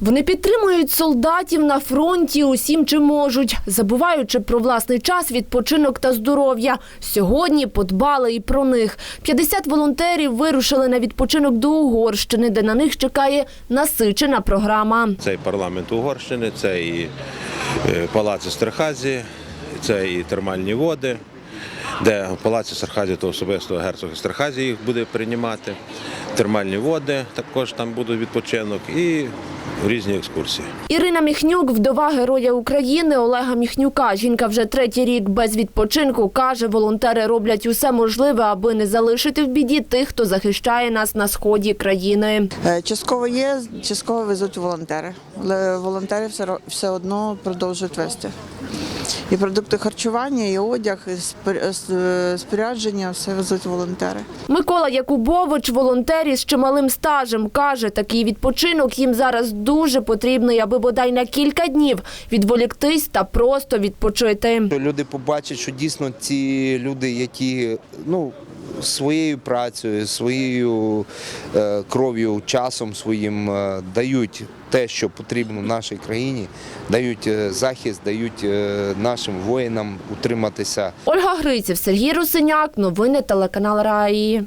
Вони підтримують солдатів на фронті усім, чим можуть, забуваючи про власний час, відпочинок та здоров'я. Сьогодні подбали і про них. 50 волонтерів вирушили на відпочинок до Угорщини, де на них чекає насичена програма. Це і парламент Угорщини, це і е, палац Естерхазі, це і термальні води, де в палаці Естерхазі то особисто герцог Естерхазі їх буде приймати. Термальні води також там буде відпочинок і різні екскурсії. Ірина Міхнюк, вдова Героя України Олега Міхнюка. Жінка вже третій рік без відпочинку. Каже, волонтери роблять усе можливе, аби не залишити в біді тих, хто захищає нас на сході країни. Е, Частково є, частково везуть волонтери. Але волонтери все, все одно продовжують вести. І продукти харчування, і одяг, і е, спорядження все везуть волонтери. Микола Якубович, волонтер із чималим стажем, каже, такий відпочинок їм зараз дуже потрібний, аби бодай на кілька днів відволіктись та просто відпочити. Люди побачать, що дійсно ці люди, які ну, своєю працею, своєю е, кров'ю, часом своїм е, дають те, що потрібно нашій країні, дають е, захист, дають нашим воїнам утриматися Ольга Гриців, Сергій Русиняк, новини телеканал Раї.